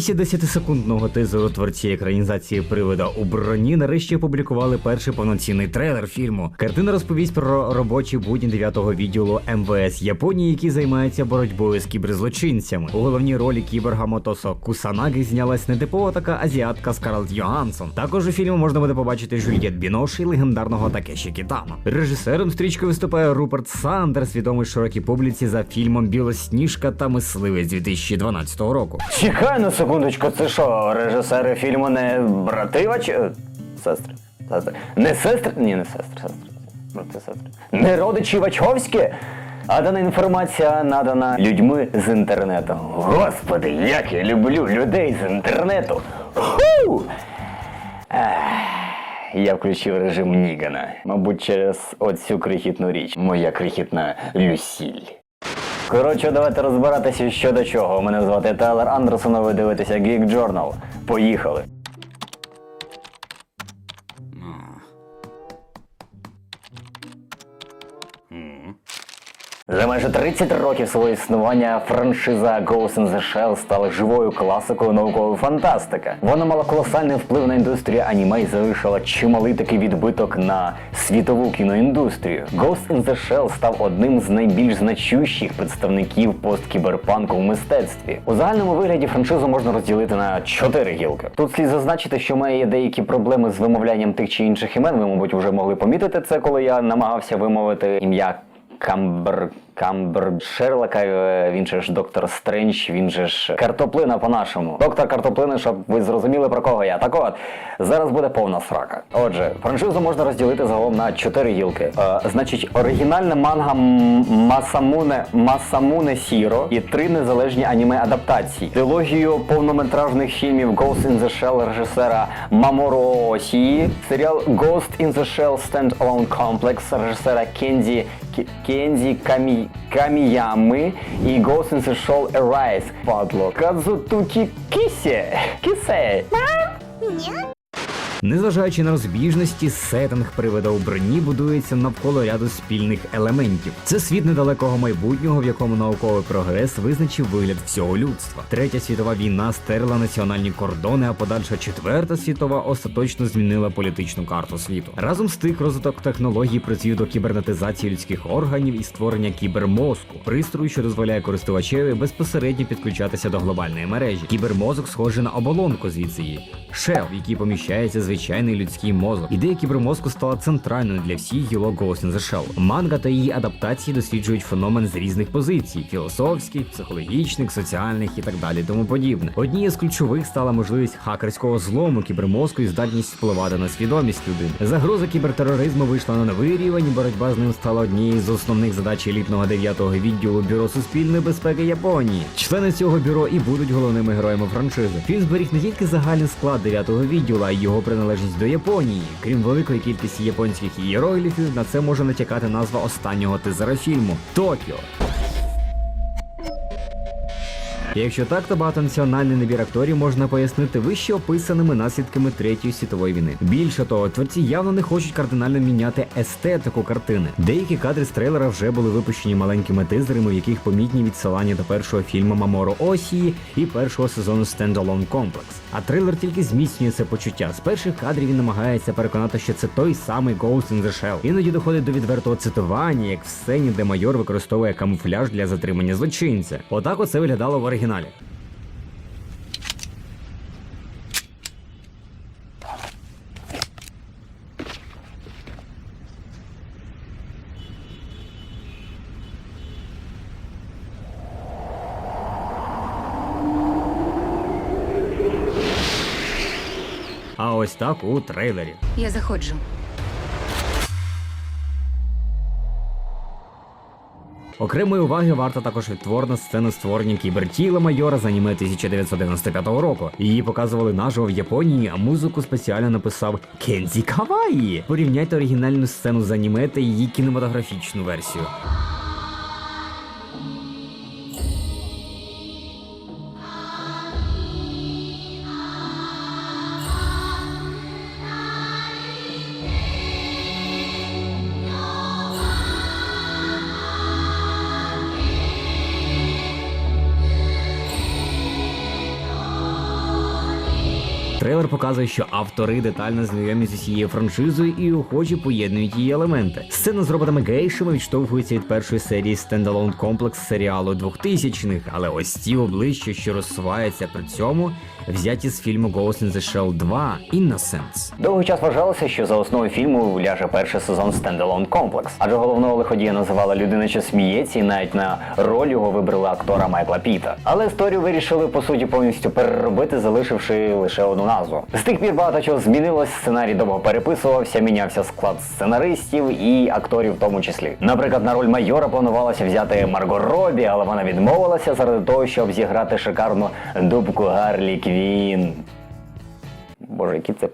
Після 10-секундного тизеру творці екранізації привида у броні нарешті опублікували перший повноцінний трейлер фільму. Картина розповість про робочі будні 9-го відділу МВС Японії, які займаються боротьбою з кіберзлочинцями. У головній ролі кіберга Мотосо Кусанаги знялась нетипова така азіатка Скарлетт Йогансон. Також у фільмі можна буде побачити Жюльєт Бінош і легендарного Такеші Кітама. Режисером стрічки виступає Руперт Сандерс, відомий широкій публіці за фільмом Білосніжка та мисливець 2012 року. Чекай на секундочку, це що, режисери фільму не брати Вач... е, Сестри. Сестри. Не сестри? Ні, не сестри, сестри. Брати сестри. Не родичі Вачовські? А дана інформація надана людьми з інтернету. Господи, як я люблю людей з інтернету. Ху! Я включив режим Нігана. Мабуть, через оцю крихітну річ. Моя крихітна Люсіль. Коротше, давайте розбиратися що до чого. Мене звати Тайлер Андерсон, ви дивитеся Geek Journal. Поїхали. За майже 30 років свого існування франшиза Ghost in the Shell стала живою класикою наукової фантастики. Вона мала колосальний вплив на індустрію аніме і залишила чималий такий відбиток на світову кіноіндустрію. Ghost in the Shell став одним з найбільш значущих представників посткіберпанку в мистецтві. У загальному вигляді франшизу можна розділити на чотири гілки. Тут слід зазначити, що має деякі проблеми з вимовлянням тих чи інших імен. Ви, мабуть, вже могли помітити це, коли я намагався вимовити ім'я Камбер Камбер Шерлока, е, він же ж доктор Стрендж, він же ж картоплина по-нашому. Доктор картоплини, щоб ви зрозуміли про кого я. Так от, зараз буде повна срака. Отже, франшизу можна розділити загалом на чотири гілки. Е, значить, оригінальна манга Масамуне Масамуне Сіро і три незалежні аніме адаптації. Трилогію повнометражних фільмів Ghost in the Shell режисера Маморо Осії, серіал Ghost in the Shell Stand-Alone Complex режисера Кензі Кі- Ками, Камиямы и Ghost in the Shell Arise, падло. Кадзутуки Кисе. Кисе. Кісе. Незважаючи на розбіжності, сеттинг привида у броні будується навколо ряду спільних елементів. Це світ недалекого майбутнього, в якому науковий прогрес визначив вигляд всього людства. Третя світова війна стерла національні кордони, а подальша четверта світова остаточно змінила політичну карту світу. Разом з тих розвиток технологій призвів до кібернетизації людських органів і створення кібермозку, пристрою, що дозволяє користувачеві безпосередньо підключатися до глобальної мережі. Кібермозок схожий на оболонку звідси її. Шел, в якій поміщається звичайний людський мозок. Ідея кібермозку стала центральною для всіх гілок Ghost in the Shell. Манга та її адаптації досліджують феномен з різних позицій: філософських, психологічних, соціальних і так далі. Тому подібне. Однією з ключових стала можливість хакерського злому кібермозку і здатність впливати на свідомість людини. Загроза кібертероризму вийшла на новий рівень. і Боротьба з ним стала однією з основних задач елітного 9-го відділу бюро суспільної безпеки Японії. Члени цього бюро і будуть головними героями франшизи. Фільм зберіг не тільки загальний склад 9-го відділу, а його приналежність до Японії. Крім великої кількості японських ієрогліфів, на це може натякати назва останнього тизера фільму Токіо. Якщо так, то багатонаціональний набір акторів можна пояснити вище описаними наслідками Третьої світової війни. Більше того, творці явно не хочуть кардинально міняти естетику картини. Деякі кадри з трейлера вже були випущені маленькими тизерами, в яких помітні відсилання до першого фільму Маморо Осії і першого сезону Standalone Complex. А трейлер тільки зміцнює це почуття. З перших кадрів він намагається переконати, що це той самий Ghost in the Shell. Іноді доходить до відвертого цитування, як в сцені, де майор використовує камуфляж для затримання злочинця. Отак оце виглядало в оригіналі. А ось так у трейлері. Я заходжу. Окремої уваги варта також відтворна сцена створення кібертіла майора з аніме 1995 року. Її показували наживо в Японії, а музику спеціально написав Кензі Каваї. Порівняйте оригінальну сцену з аніме та її кінематографічну версію. Показує, що автори детально знайомі з усією франшизою і охоче поєднують її елементи. Сцена з роботами гейшами відштовхується від першої серії стендалон комплекс серіалу 2000-х, але ось ці обличчя, що розсуваються при цьому, взяті з фільму Ghost in the Shell 2 Innocence. Довгий час вважалося, що за основу фільму ляже перший сезон стендалон комплекс, адже головного лиходія називала людина, що сміється, і навіть на роль його вибрали актора Майкла Піта. Але історію вирішили по суті повністю переробити, залишивши лише одну назву. З тих пір багато чого змінилось. Сценарій довго переписувався, мінявся склад сценаристів і акторів в тому числі. Наприклад, на роль майора планувалося взяти Марго Робі, але вона відмовилася заради того, щоб зіграти шикарну дубку Гарлі Квін. Боже, які це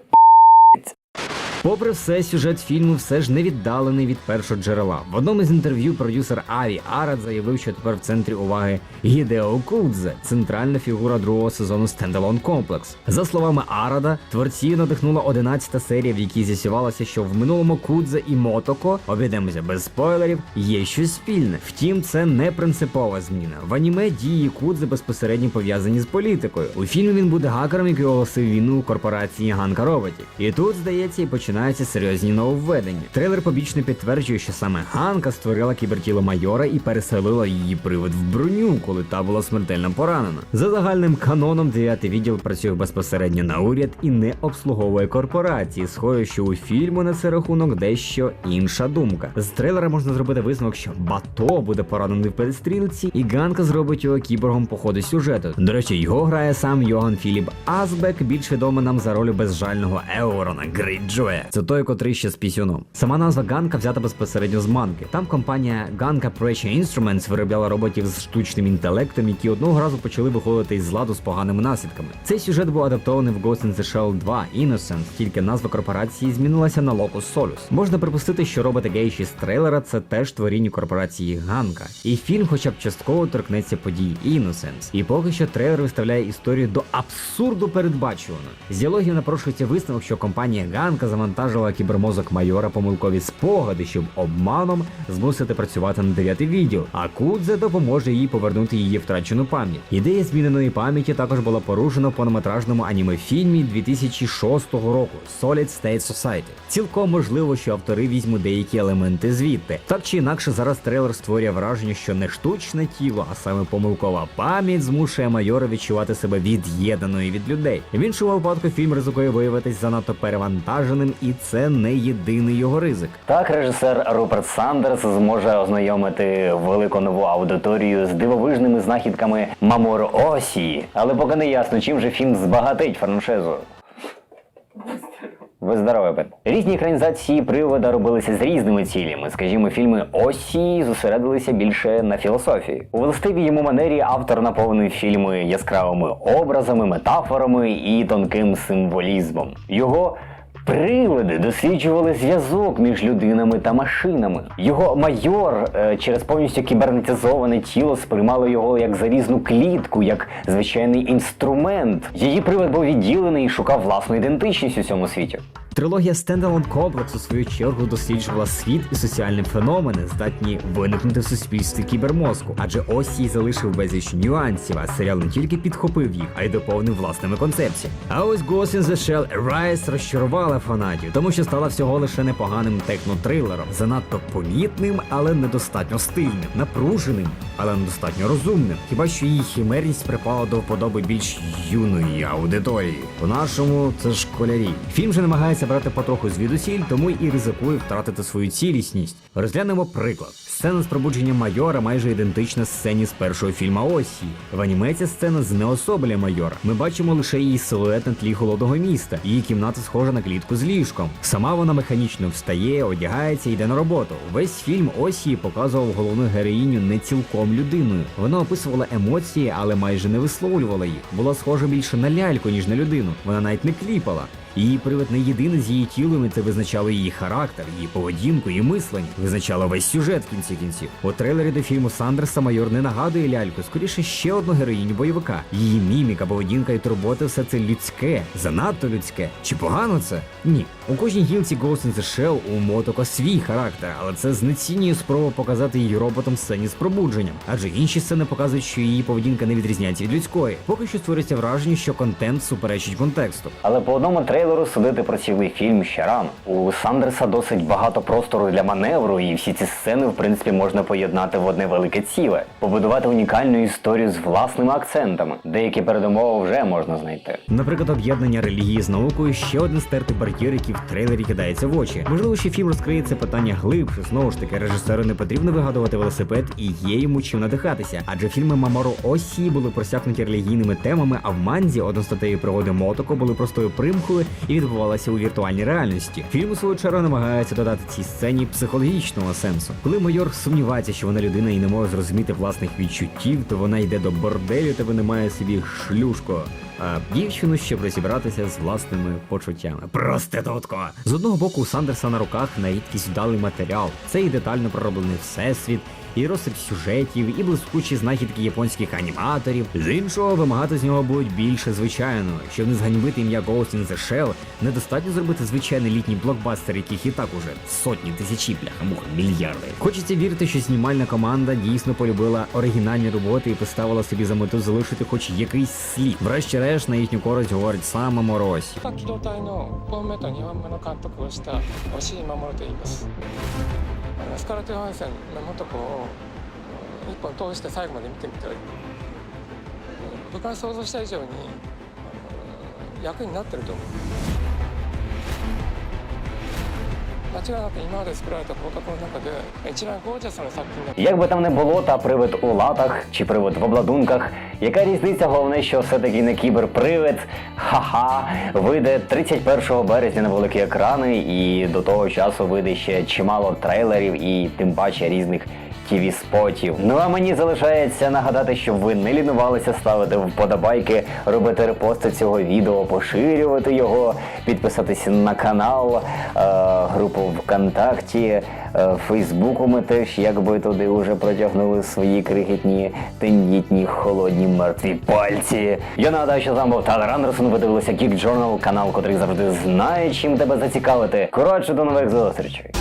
Попри все, сюжет фільму все ж не віддалений від першого джерела. В одному з інтерв'ю продюсер Аві Арад заявив, що тепер в центрі уваги Гідео Кудзе, центральна фігура другого сезону Standalone Complex. За словами Арада, творці надихнула 11-та серія, в якій з'ясувалося, що в минулому Кудзе і Мотоко, обійдемося без спойлерів, є щось спільне. Втім, це не принципова зміна. В аніме дії Кудзе безпосередньо пов'язані з політикою. У фільмі він буде гакером, який оголосив війну корпорації Ганка Роботів. І тут, здається, і починаються серйозні нововведення. Трейлер побічно підтверджує, що саме Ганка створила кібертіло майора і переселила її привид в броню, коли та була смертельно поранена. За загальним каноном, дев'ятий відділ працює безпосередньо на уряд і не обслуговує корпорації. Схоже, що у фільму на цей рахунок дещо інша думка. З трейлера можна зробити висновок, що Бато буде поранений в перестрілці, і Ганка зробить його кіборгом по ходу сюжету. До речі, його грає сам Йоган Філіп Азбек, більш відомий нам за роль безжального Еурона Грейджоя. Це той, котрий ще з пісюном. Сама назва Ганка взята безпосередньо з манки. Там компанія Ганка Pressure Instruments виробляла роботів з штучним інтелектом, які одного разу почали виходити із ладу з поганими наслідками. Цей сюжет був адаптований в Ghost in the Shell 2 Innocent, тільки назва корпорації змінилася на Locus Solus. Можна припустити, що роботи гейші з трейлера це теж творіння корпорації Ганка. І фільм, хоча б частково торкнеться подій Innocence. І поки що трейлер виставляє історію до абсурду передбачувано. З діалогів напрошується висновок, що компанія Ганка завантажила кібермозок майора помилкові спогади, щоб обманом змусити працювати на дев'ятий відділ. А Кудзе допоможе їй повернути її втрачену пам'ять. Ідея зміненої пам'яті також була порушена в повнометражному аніме-фільмі 2006 року Solid State Society. Цілком можливо, що автори візьмуть деякі елементи звідти. Так чи інакше, зараз трейлер створює враження, що не штучне тіло, а саме помилкова пам'ять змушує майора відчувати себе від'єднаною від людей. В іншому випадку фільм ризикує виявитись занадто перевантаженим, і це не єдиний його ризик. Так, режисер Руперт Сандерс зможе ознайомити велику нову аудиторію з дивовижними знахідками Мамор Осі, але поки не ясно, чим же фільм збагатить франшизу. Ви здорові, Бен. Різні екранізації привода робилися з різними цілями. Скажімо, фільми Осі зосередилися більше на філософії. У властивій йому манері автор наповнив фільми яскравими образами, метафорами і тонким символізмом. Його Прилади досліджували зв'язок між людинами та машинами. Його майор е, через повністю кібернетизоване тіло сприймало його як залізну клітку, як звичайний інструмент. Її привид був відділений і шукав власну ідентичність у цьому світі. Трилогія Standalone Complex у свою чергу досліджувала світ і соціальні феномени, здатні виникнути в суспільстві кібермозку, адже ось їй залишив безліч нюансів, а серіал не тільки підхопив їх, а й доповнив власними концепціями. А ось Ghost in the Shell Rise розчарувала фанатів, тому що стала всього лише непоганим технотрилером, занадто помітним, але недостатньо стильним, напруженим, але недостатньо розумним. Хіба що її хімерність припала до вподоби більш юної аудиторії. У нашому це школярі. Фільм же намагається брати потроху звідусіль, тому і ризикує втратити свою цілісність. Розглянемо приклад. Сцена з пробудженням майора майже ідентична сцені з першого фільма Осі. В аніме ця сцена знеособлює майора. Ми бачимо лише її силует на тлі холодного міста. Її кімната схожа на клітку з ліжком. Сама вона механічно встає, одягається йде на роботу. Весь фільм Осі показував головну героїню не цілком людиною. Вона описувала емоції, але майже не висловлювала їх. Була схожа більше на ляльку, ніж на людину. Вона навіть не кліпала. Її привид не єдине з її тілом, і це визначало її характер, її поведінку, її мислення, визначало весь сюжет в кінці кінців. У трейлері до фільму Сандерса майор не нагадує ляльку, скоріше ще одну героїню бойовика. Її міміка, поведінка і турботи все це людське, занадто людське. Чи погано це? Ні. У кожній гілці Ghost in the Shell у Мотоко свій характер, але це знецінює спробу показати її роботом сцені з пробудженням. Адже інші сцени показують, що її поведінка не відрізняється від людської. Поки що створюється враження, що контент суперечить контексту. Але по одному трейлеру судити про цілий фільм ще рано. У Сандерса досить багато простору для маневру, і всі ці сцени, в принципі, можна поєднати в одне велике ціле, побудувати унікальну історію з власними акцентами. Деякі передумови вже можна знайти. Наприклад, об'єднання релігії з наукою ще один стертий бар'єр, який в трейлері кидається в очі. Можливо, що фільм розкриє це питання глибше. Знову ж таки, режисеру не потрібно вигадувати велосипед і є йому чим надихатися. Адже фільми Маморо Осі були просякнуті релігійними темами, а в манзі одностатеві пригоди Мотоко були простою примкою і відбувалися у віртуальній реальності. Фільм у свою чергу намагається додати цій сцені психологічного сенсу. Коли майор сумнівається, що вона людина і не може зрозуміти власних відчуттів, то вона йде до борделю та винаймає собі шлюшко. А дівчину, щоб розібратися з власними почуттями. Проститутко! З одного боку, у Сандерса на руках на рідкість вдалий матеріал. Це і детально пророблений всесвіт, і розсип сюжетів, і блискучі знахідки японських аніматорів. З іншого, вимагати з нього будуть більше звичайного. Щоб не зганьбити ім'я Ghost in the Shell, недостатньо зробити звичайний літній блокбастер, яких і так уже сотні тисячі бляха мух, мільярди. Хочеться вірити, що знімальна команда дійсно полюбила оригінальні роботи і поставила собі за мету залишити хоч якийсь слід. Врешті-решт на їхню користь говорить саме Морось.機動隊の1本目と2本目の監督をした押井守と言いますあの スカラト・ヨハンセンの元子を一本通して最後まで見てみたい僕が想像した以上に役になってると思う。間違いなく今まで作られた広角の中で一番ゴージャスな作品だ Як би там не було, та привид у латах чи привид в обладунках, яка різниця? Головне, що все-таки не кіберпривид. Ха-ха, вийде 31 березня на великі екрани, і до того часу вийде ще чимало трейлерів і тим паче різних тв спотів. Ну а мені залишається нагадати, щоб ви не лінувалися ставити вподобайки, робити репости цього відео, поширювати його, підписатися на канал, е, групу ВКонтакті, е, Фейсбуку. Ми теж якби туди вже протягнули свої крихітні, тендітні, холодні мертві пальці. Я нагадаю, що з вами був Талер Андерсон. Ви дивилися Geek Journal, канал, котрий завжди знає, чим тебе зацікавити. Коротше, до нових зустрічей.